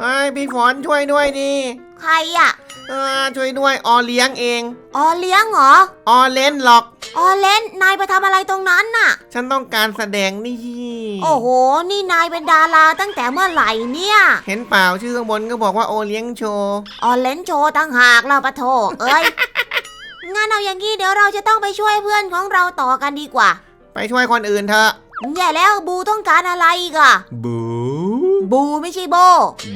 เฮ้ยพี่ฝนช่วยด้วยดิใครอะเออช่วยด้วยออเลี้ยงเอง อ๋อเลี้ยงเหรอออเล่นหรอก อ๋อเล่นนายไปทำอะไรตรงนั้นน่ะ ฉันต้องการแสดงนี่โอ้โห นี่นายเป็นดาราตั้งแต่เมื่อไหร่เนี่ยเห็นเปล่าชื่อข้างบนก็บอกว่าโอเลี้ยงโชว์ อ๋อเล่นโชว์ตั้งหากเราปะโถเอ้ย งั้นเอาอย่างนี้เดี๋ยวเราจะต้องไปช่วยเพื่อนของเราต่อกันดีกว่า ไปช่วยคนอื่นเถอะ แย่แล้วบูต้องการอะไรอีกอะบูบูไม่ใช่โบ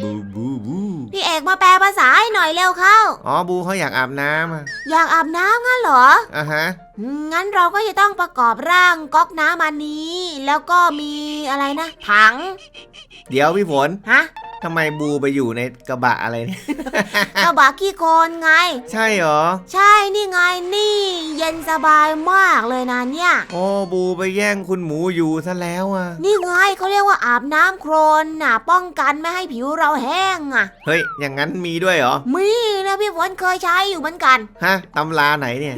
บูบูบูพี่เอกมาแปลภาษาให้หน่อยเร็วเข้า อ๋อบูเขาอยากอาบน้ำอะอยากอาบน้ำงั้นเหรอ อะฮะอืมงั้นเราก็จะต้องประกอบร่างก๊อกน้ำอันนี้ แล้วก็มีอะไรนะ ถัง เดี๋ยวพี่ฝน ฮะ ทำไมบูไปอยู่ในกระบะอะไรเนี่ย กระบะขี้โคลนไง ใช่เหรอ ใช่นี่ไงนี่ เย็นสบายมากเลยนะเนี่ย โอ้บูไปแย่งคุณหมูอยู่ซะแล้วอะ นี่ไงเขาเรียกว่าอาบน้ำโครนน่ะ ป้องกันไม่ให้ผิวเราแห้งอะ เฮ้ย อย่างนั้นมีด้วยเหรอ มีนะพี่ฝนเคยใช้อยู่เหมือนกัน ฮะตำราไหนเนี่ย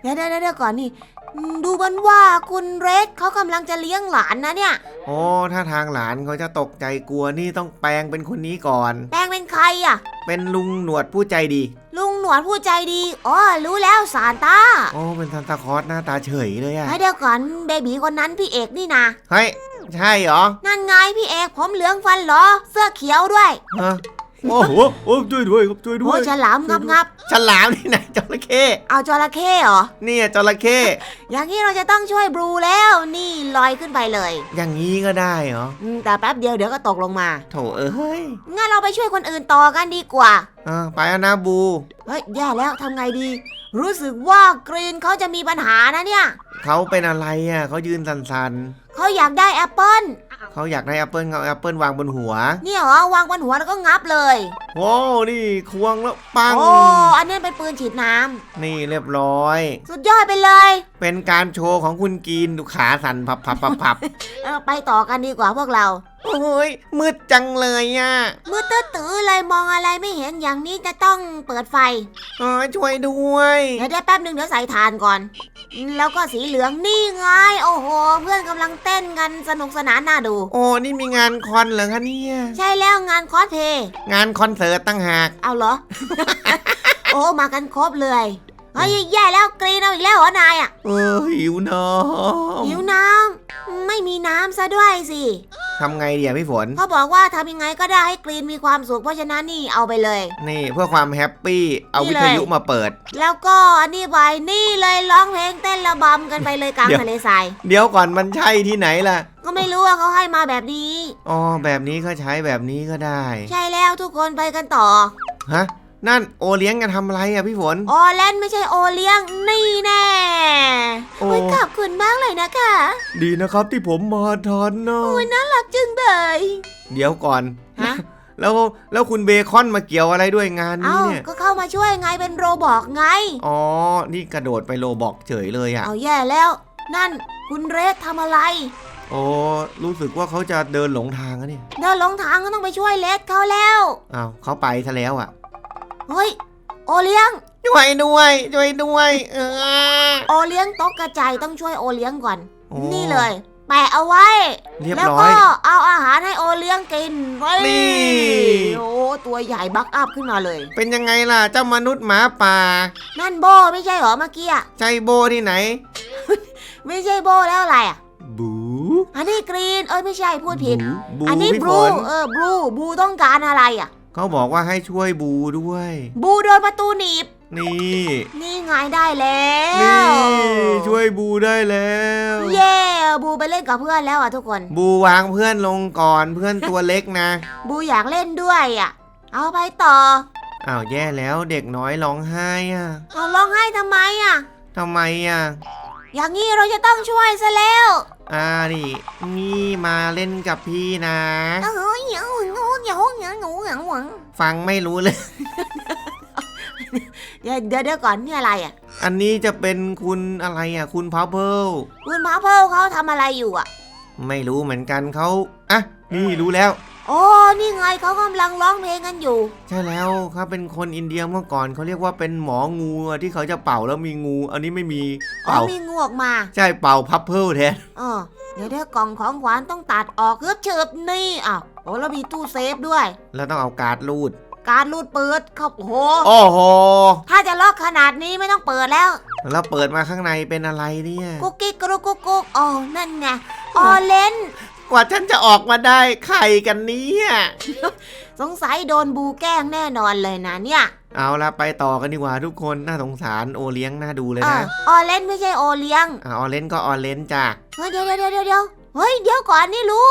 เดี๋ยวเดี๋ยวเดี๋ยวก่อนนี่อืม ดูเหมือนว่าคุณเรดเขากำลังจะเลี้ยงหลานนะเนี่ย โอ้ถ้าทางหลานเขาจะตกใจกลัวนี่ต้องแปลงเป็นคนนี้ก่อน แป้งเป็นใครอะ เป็นลุงหนวดผู้ใจดี ลุงหนวดผู้ใจดีอ๋อรู้แล้วซานต้าโอ้เป็นซันตาคลอสหน้าตาเฉยเลยอะเฮ้ยเดี๋ยวก่อนเบบีคนนั้นพี่เอกนี่นะเฮ้ยใช่เหรอ นั่นไงพี่เอกผมเหลืองฟันเหรอ เสื้อเขียวด้วยฮะ โอ้โหโอ้ช่วยด้วยครับช่วยด้โอ้วยฉลามงับงับฉลามที่ไหนจระเข้เอาจระเข้เหรอ เนี่ยจระเข้อย่างนี้เราจะต้องช่วยบลูแล้ว นี่ลอยขึ้นไปเลยอย่างนี้ก็ได้เหรออืมแต่แป๊บเดียวเดี๋ยวก็ตกลงมา โถเอ้ยงั้นเราไปช่วยคนอื่นต่อกันดีกว่าเออไปแล้วนะบูเฮ้ยแย่แล้วทำไงดี รู้สึกว่ากรีนเขาจะมีปัญหานะเนี่ย เขาเป็นอะไรอะเขายืนสันเขาอยากได้แอปเปิลๆ เขาอยากได้แอปเปิลเขาแอปเปิลวางบนหัว เนี่ยเหรอวางบนหัวแล้วก็งับเลยโว้วนี่ควงแล้วปังโอ้อันนี้เป็นปืนฉีดน้ำนี่เรียบร้อย สุดยอดไปเลยเป็นการโชว์ของคุณกีนดูขาสั่นพับพับพับพับเออไปต่อกันดีกว่าพวกเรา โอ้ยมืดจังเลยอะมืดตื้อๆเลยมองอะไรไม่เห็นอย่างนี้จะต้องเปิดไฟเอ้ยช่วยด้วยเดี๋ยวได้แป๊บหนึ่งเดี๋ยวใส่ถ่านก่อน แล้วก็สีเหลืองนี่ไงโอ้โห เพื่อนกำลังเต้นกันสนุกสนานน่าดู โอ้นี่มีงานคอนเหรอคะเนี่ย ใช่แล้วงานคอสเพลย์งานคอนเสิร์ตตั้งหาก เอาเหรอ โอ้มากันครบเลย เฮ้ยแย่แล้วกรีนเอาอีกแล้วเหรอนายอะเออหิวน้ำหิวน้ำไม่มีน้ำซะด้วยสิทำไงดีอะพี่ฝน เขาบอกว่าทำยังไงก็ได้ให้กรีนมีความสุขเพราะฉะนั้นนี่เอาไปเลย นี่เพื่อความแฮปปี้เอานี่วิเลยทยุมาเปิด แล้วก็อันนี้ไปนี่เลยร้องเพลงเต้นระบำกันไปเลยกลางเดี๋ยว ทะเลทราย เดี๋ยวก่อนมันใช่ที่ไหนล่ะ ก็ไม่รู้ว่าเขาให้มาแบบนี้ อ๋อแบบนี้ก็ใช้แบบนี้ก็ได้ ใช่แล้วทุกคนไปกันต่อ ฮะ นั่นโอเลี้ยงกันทำอะไรอะพี่ฝน โอเล่นไม่ใช่โอเลี้ยงนี่แน่โอ้ โอ้ยขอบคุณมากเลยนะคะดีนะครับที่ผมมาทันนะโอ้ยน่ารักจึงเลยเดี๋ยวก่อนฮะ แล้วแล้วคุณเบคอนมาเกี่ยวอะไรด้วยงานเอ้านี้เนี่ย ก็เข้ามาช่วยไงเป็นโรบอกไง อ๋อ นี่กระโดดไปโลบอกเฉยเลยอะเอาแย่แล้ว นั่นคุณเรสทำอะไร โอ้รู้สึกว่าเขาจะเดินหลงทางอะเนี่ยเดินหลงทางก็ต้องไปช่วยเลสเขาแล้ว อ้าวเขาไปซะแล้วอะ เฮ้ย โอเลี้ยง ช่วยด้วย ช่วยด้วย เออ โอเลี้ยงตกกระจายต้องช่วยโอเลี้ยงก่อน โอ้ นี่เลย แปะเอาไว้ เรียบแล้วร้อก็ย เอาอาหารให้โอเลี้ยงกินไว้นี่ โอ้ตัวใหญ่บักอัพขึ้นมาเลย เป็นยังไงล่ะเจ้ามนุษย์หมาป่า นั่นโบไม่ใช่เหรอเมื่อกี้อะใจโบที่ไหน ไม่ใช่โบแล้วอะไรอะ บูอันนี้กรีน เอ้ยไม่ใช่พูดผิด บูอันนี้พี่บฝลูนเออบลูบลูต้องการอะไรอะ เขาบอกว่าให้ช่วยบูด้วยบลูโดนประตูหนีบ นี่ นี่ไงได้แล้วนี่ช่วยบูได้แล้ว เย้บูไปเล่นกับเพื่อนแล้วอะทุกคน บูวางเพื่อนลงก่อนเพื่อนตัวเล็กนะ บูอยากเล่นด้วยอะ เอาไปต่อ อ้าวแย่แล้วเด็กน้อยร้องไห้อะเอาร้องไห้ทำไมอะทำไมอะ อย่างนี้เราจะต้องช่วยซะแล้ว อ่านี่นี่มาเล่นกับพี่นะเอ้ยหนูเหนียวเหนียวหนูเหนียวหวังฟังไม่รู้เลย เดี๋ยวเดี๋ยวก่อนนี่อะไรอะ อันนี้จะเป็นคุณอะไรอะ คุณพาวเพิลคุณพาวเพลเขาทำอะไรอยู่อะ ไม่รู้เหมือนกันเขาอะนี่รู้แล้ว โอ้นี่ไงเขากำลังร้องเพลงกันอยู่ ใช่แล้วเขาเป็นคนอินเดียเมื่อก่อนเขาเรียกว่าเป็นหมองูอะที่เขาจะเป่าแล้วมีงู อันนี้ไม่มีอ๋อเป่า มีงูออกมาใช่เป่าพับเพิลแทนเออเดี๋ยวเดี๋ยวกล่องของขวัญต้องตัดออกเกือบเฉิบนี่อ้าวโอ้แล้วมีตู้เซฟด้วย แล้วต้องเอาการ์ดรูด การรูดเปิดเขาโอ้โห โอ้โห ถ้าจะล็อกขนาดนี้ไม่ต้องเปิดแล้ว แล้วเปิดมาข้างในเป็นอะไรเนี่ย กุ๊กกิ๊กกรุกกุ๊กกุ๊กอ๋อนั่นไงออเลน กว่าฉันจะออกมาได้ใครกันเนี่ยสงสัยโดนบูแกล้งแน่นอนเลยนะเนี่ย เอาละไปต่อกันดีกว่าทุกคนน่าสงสารโอเลี้ยงน่าดูเลยเออนะออเลนไม่ใช่โอเลี้ยงอะออเลนก็ออเลนจ้ะเฮ้ยเดี๋ยวเดี๋ยวเดี๋ยวเดี๋ยวเฮ้ยเดี๋ยวก่อนนี่รู้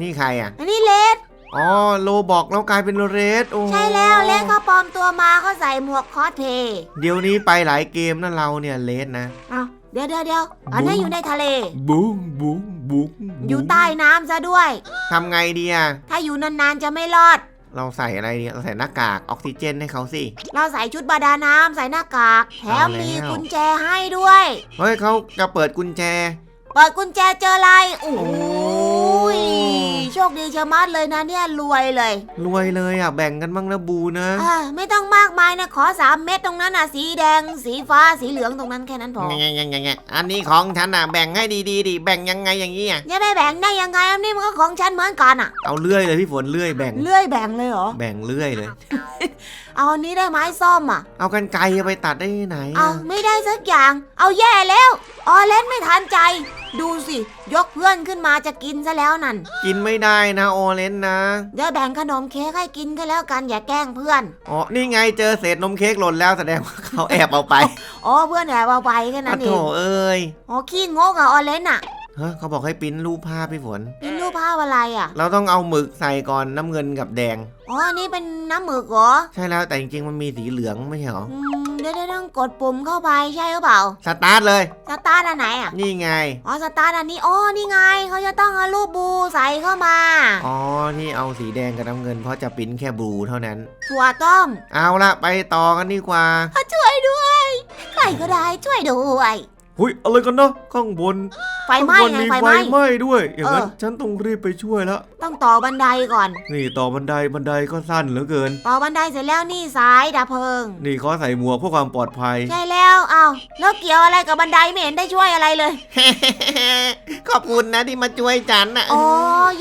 นี่ใครอะอันนี้เลดอ๋อโลบอกแล้วกลายเป็นเรดโอ้ใช่แล้วเลดเขาปลอมตัวมาเขาใส่หมวกคอสเพลย์เดี๋ยวนี้ไปหลายเกมนะเราเนี่ยเลดนะอ้าว เดี๋ยวเดี๋ยวเดี๋ยวอันนั้นอยู่ในทะเลบุ้งบุ้งบุ้งอยู่ใต้น้ำซะด้วย ทำไงดีอะถ้าอยู่นานๆจะไม่รอด เราใส่อะไรดีเราใส่หน้ากากออกซิเจนให้เขาสิ เราใส่ชุดบาดาน้ำใส่หน้ากาก แถมเอาแล้วมีกุญแจให้ด้วย เฮ้ยเขาจะเปิดกุญแจ เปิดกุญแจเจออะไรโอ้โอ้ย โชคดีเชะมัดเลยนะเนี่ยรวยเลย รวยเลยอะแบ่งกันบ้างนะบูนะอ่าไม่ต้องมากมายนะขอสามเม็ดตรงนั้นน่ะสีแดง สีฟ้าสีเหลืองตรงนั้นแค่นั้นพอไงไงไงไงอันนี้ของฉันอะแบ่งให้ดีๆดิแบ่งยังไงอย่างนี้อะจะไม่แบ่งได้ยังไงอันนี้มันก็ของฉันเหมือนกันอะเอาเลื่อยเลยพี่ฝนเลื่อยแบ่งเลื่อยแบ่งเลยเหรอแบ่งเลื่อยเลยเอาอันนี้ได้ไหมส้อมอะ เอากันไกลไปตัดได้ไหน เอาอะไม่ได้สักอย่าง เอาแย่แล้ว ออเล่นไม่ทันใจ ดูสิ ยกเพื่อนขึ้นมาจะกินซะแล้วนั่น กินไม่ได้นะโอเลนนะเดี๋ยวแบ่งขนมเค้กให้กินก็แล้วกันอย่าแกล้งเพื่อน อ๋อ นี่ไงเจอเศษนมเค้กหล่นแล้วแสดงว่าเขาแอบเอาไปอ๋อเพื่อนแอบเอาไปแค่นั้อะนเอโถงเอ้ย อ๋อขี้งกอะออเล่นอะเฮ้ยเขาบอกให้ปริ้นรูปภาพพี่ฝน เป็น รูปภาพอะไรอะเราต้องเอาหมึกใส่ก่อนน้ำเงินกับแดง อ๋ออันนี่เป็นน้ำหมึกเหรอใช่แล้วแต่จริงๆมันมีสีเหลืองไม่ใช่เหรอ อืมเดี๋ยวเดี๋ยวต้องกดปุ่มเข้าไปใช่หรือเปล่า สตาร์ทเลย สตาร์ทอันไหนอะนี่ไง อ๋อ สตาร์ทอันนี้ อ๋อ นี่ไง เขาจะต้องเอารูปบูใส่เข้ามา อ๋อนี่เอาสีแดงกับน้ำเงินเพราะจะปริ้นแค่บลูเท่านั้น ถั่วต้มเอาละไปต่อกันดีกว่าช่วยด้วย ใครก็ได้ช่วยด้วย หุยอะไรกันนะข้างบนไฟไหม้ข้างบนไงมีไฟไฟไหม้ไหม้ด้วย อย่างนั้นเออฉันต้องรีบไปช่วยแล้วต้องต่อบันไดก่อน นี่ต่อบันไดบันไดก็สั้นเหลือเกิน ต่อบันไดเสร็จแล้วนี่สายดับเพลิง นี่เขาใส่หมวกเพื่อความปลอดภัย ใช่แล้วเอาแล้วเกี่ยวอะไรกับบันไดไม่เห็นได้ช่วยอะไรเลย ขอบคุณนะที่มาช่วยฉันนะอ๋อ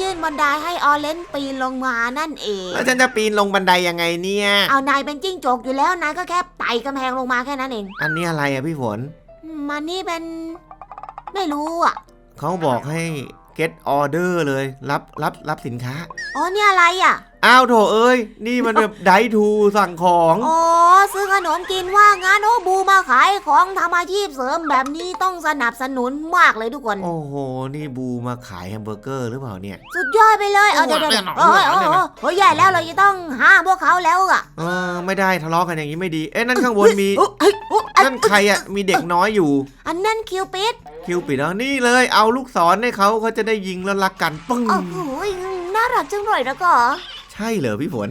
ยื่นบันไดให้ออเลนปีนลงมานั่นเอง แล้วฉันจะปีนลงบันไดยังไงเนี่ย เอานายเป็นจิ้งจกอยู่แล้วนายก็แค่ไต่กำแพงลงมาแค่นั้นเอง อันนี้อะไรอะพี่ฝนอื มันนี่เป็นไม่รู้อะ เขาบอกให้ get order เลย รับรับรับสินค้า อ๋อเนี่ยอะไรอะ อ้าวโถเอ้ย นี่มันแบบไดทูสั่งของ อ๋อซื้อขนมกินว่างั้นโอ้บูมาขายของทำอาชีพเสริมแบบนี้ต้องสนับสนุนมากเลยทุกคน โอ้โห นี่บูมาขายแฮมเบอร์เกอร์หรือเปล่าเนี่ย สุดยอดไปเลยเอาเดี๋ยวเดี๋ยวแน่เดี๋ยนอวนเฮ้ยแน่โอ้นอนโหเฮ้ยใหญ่แล้วเราจะต้องห้ามพวกเขาแล้วอะเออไม่ได้ทะเลาะกันอย่างนี้ไม่ดี เอ๊ะนั่นข้างบนมีอุ๊ยเฮ้ยอุ๊ยอันนั่นใครอะมีเด็กน้อยอยู่ อันนั่นคิวปิดคิวปิดแล้วนี่เลยเอาลูกศรให้เขาเขาจะได้ยิงแล้วรักกันปึ้งโอ้โห น่ารักจังเลยนะก็ใช่เหรอพี่ฝน